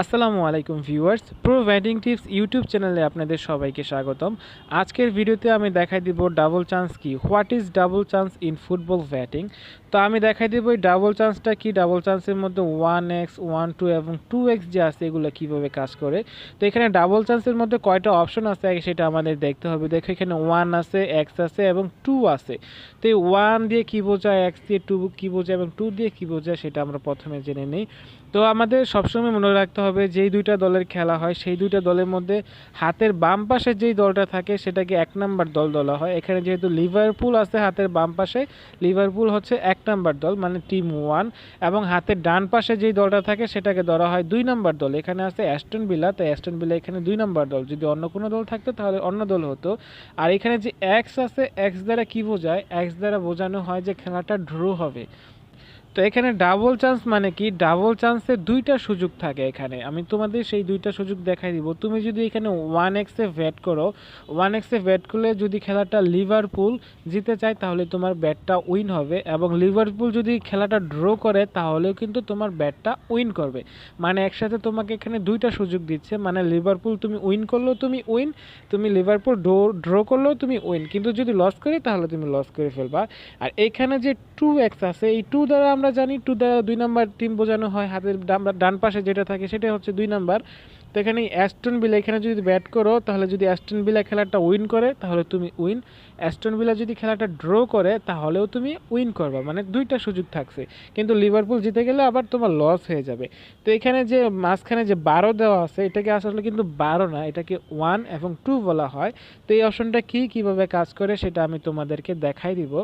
আসসালামু আলাইকুম viewers pro betting tips YouTube চ্যানেলে আপনাদের সবাইকে স্বাগতম। আজকের ভিডিওতে আমি দেখাই দিব ডাবল চান্স কি? What is double chance in football betting তো আমি দেখাই দেবো এই ডাবল চান্সটা কি? ডাবল চান্সের মধ্যে ওয়ান এক্স ওয়ান টু এবং টু এক্স যে আছে, এগুলো কীভাবে কাজ করে? তো এখানে ডাবল চান্সের মধ্যে কয়টা অপশন আছে? সেটা আমাদের দেখতে হবে। দেখো এখানে ওয়ান আছে এক্স আছে এবং টু আছে। তো এই ওয়ান দিয়ে কী বোঝায়? এক্স দিয়ে টু কী বোঝায় এবং টু দিয়ে কী বোঝায়? সেটা আমরা প্রথমে জেনে নিই। তো আমাদের সবসময় মনে রাখতে হবে, যেই দুইটা দলের খেলা হয়, সেই দুইটা দলের মধ্যে হাতের বাম পাশে যেই দলটা থাকে, সেটাকে এক নাম্বার দল বলা হয়। এখানে যেহেতু লিভারপুল আছে হাতের বাম পাশে লিভারপুল হচ্ছে এক নাম্বার দল মানে টিম ওয়ান এবং হাতের ডান পাশে যেই দলটা থাকে সেটাকে ধরা হয় দুই নম্বর দল। এখানে আছে অ্যাস্টন বিলা তাই অ্যাস্টন বিলা এখানে দুই নম্বর দল। যদি অন্য কোনো দল থাকতো তাহলে অন্য দল হতো। আর এখানে যে এক্স আছে এক্স দ্বারা কী বোঝায়? এক্স দ্বারা বোঝানো হয় যে খেলাটা ড্র হবে। তো এখানে ডাবল চান্স মানে কি? ডাবল চান্সের দুইটা সুযোগ থাকে এখানে। আমি তোমাদের সেই দুইটা সুযোগ দেখাই দিব। তুমি যদি এখানে ওয়ান এক্সে ব্যাট করো ওয়ান এক্সে ব্যাট করলে যদি খেলাটা লিভারপুল জিতে চায়, তাহলে তোমার ব্যাটটা উইন হবে। এবং লিভারপুল যদি খেলাটা ড্র করে, তাহলেও কিন্তু তোমার ব্যাটটা উইন করবে। মানে একসাথে তোমাকে এখানে দুইটা সুযোগ দিচ্ছে। মানে লিভারপুল তুমি উইন করলেও তুমি উইন তুমি লিভারপুল ড্র ড্র করলেও তুমি উইন কিন্তু যদি লস করি, তাহলে তুমি লস করে ফেলবা। আর এখানে যে টু এক্স আছে, এই টু দ্বারা জানি টু দ্বারা দুই নাম্বার টিম বোঝানো হয়, হাতের ডান পাশে যেটা থাকে সেটা হচ্ছে দুই নাম্বার। তো এখানে অ্যাস্টন বিলা এখানে যদি ব্যাট করো, তাহলে যদি অ্যাস্টন বিলা খেলাটা উইন করে, তাহলে তুমি উইন অ্যাস্টন বিলা যদি খেলাটা ড্র করে, তাহলেও তুমি উইন করবা। মানে দুইটা সুযোগ থাকছে। কিন্তু লিভারপুল জিতে গেলে আবার তোমার লস হয়ে যাবে। তো এখানে যে মাঝখানে যে বারো দেওয়া আছে, এটাকে আসলে কিন্তু বারো না, এটাকে ওয়ান এবং টু বলা হয়। তো এই অপশনটা কী, কীভাবে কাজ করে, সেটা আমি তোমাদেরকে দেখাই দিব।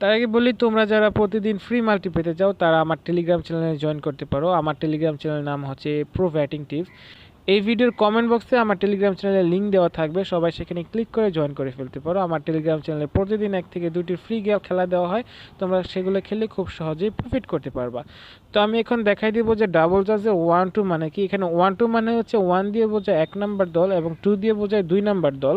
তার আগে বলি, তোমরা যারা প্রতিদিন ফ্রি মাল্টি পেতে চাও, তারা আমার টেলিগ্রাম চ্যানেলে জয়েন করতে পারো। আমার টেলিগ্রাম চ্যানেলের নাম হচ্ছে প্রো ব্যাটিং টিপস এই ভিডিওর কমেন্ট বক্সে আমার টেলিগ্রাম চ্যানেলের লিঙ্ক দেওয়া থাকবে। সবাই সেখানে ক্লিক করে জয়েন করে ফেলতে পারো। আমার টেলিগ্রাম চ্যানেলে প্রতিদিন এক থেকে দুটি ফ্রি গেম খেলা দেওয়া হয়। তোমরা সেগুলো খেলে খুব সহজেই প্রফিট করতে পারবা। তো আমি এখন দেখাই দিব যে ডাবল চার্জে ওয়ান টু মানে কি? এখানে ওয়ান টু মানে হচ্ছে ওয়ান দিয়ে বোঝায় এক নাম্বার দল এবং টু দিয়ে বোঝায় দুই নাম্বার দল।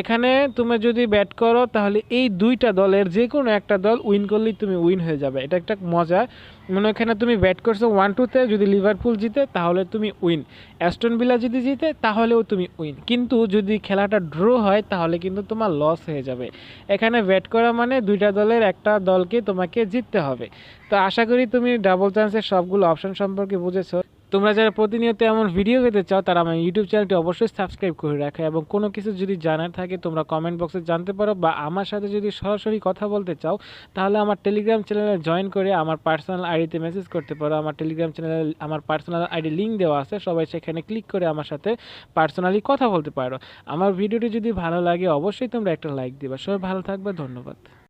এখানে তুমি যদি ব্যাট করো, তাহলে এই দুইটা দলের যে কোনো একটা দল উইন করলেই তুমি উইন হয়ে যাবে। এটা একটা মজা। মনে ওখানে তুমি ব্যাট করছ ওয়ান টুতে যদি লিভারপুল জিতে, তাহলে তুমি উইন অ্যাস্টন বিলা যদি জিতে, তাহলেও তুমি উইন কিন্তু যদি খেলাটা ড্র হয়, তাহলে কিন্তু তোমার লস হয়ে যাবে। এখানে ব্যাট করা মানে দুইটা দলের একটা দলকে তোমাকে জিততে হবে। তো আশা করি তুমি ডাবল চান্সের সবগুলো অপশন সম্পর্কে বুঝেছ। তোমরা যারা প্রতিনিয়ত এমন ভিডিও পেতে চাও, তারা আমার ইউটিউব চ্যানেলটি অবশ্যই সাবস্ক্রাইব করে রাখো এবং কোনো কিছু যদি জানার থাকে, তোমরা কমেন্ট বক্সে জানতে পারো বা আমার সাথে যদি সরাসরি কথা বলতে চাও, তাহলে আমার টেলিগ্রাম চ্যানেলে জয়েন করে আমার পার্সোনাল আইডিতে মেসেজ করতে পারো। আমার টেলিগ্রাম চ্যানেলে আমার পার্সোনাল আইডি লিঙ্ক দেওয়া আছে, সবাই সেখানে ক্লিক করে আমার সাথে পার্সোনালি কথা বলতে পারো। আমার ভিডিওটি যদি ভালো লাগে, অবশ্যই তোমরা একটা লাইক দিবা। সবাই ভালো থাকবে, ধন্যবাদ।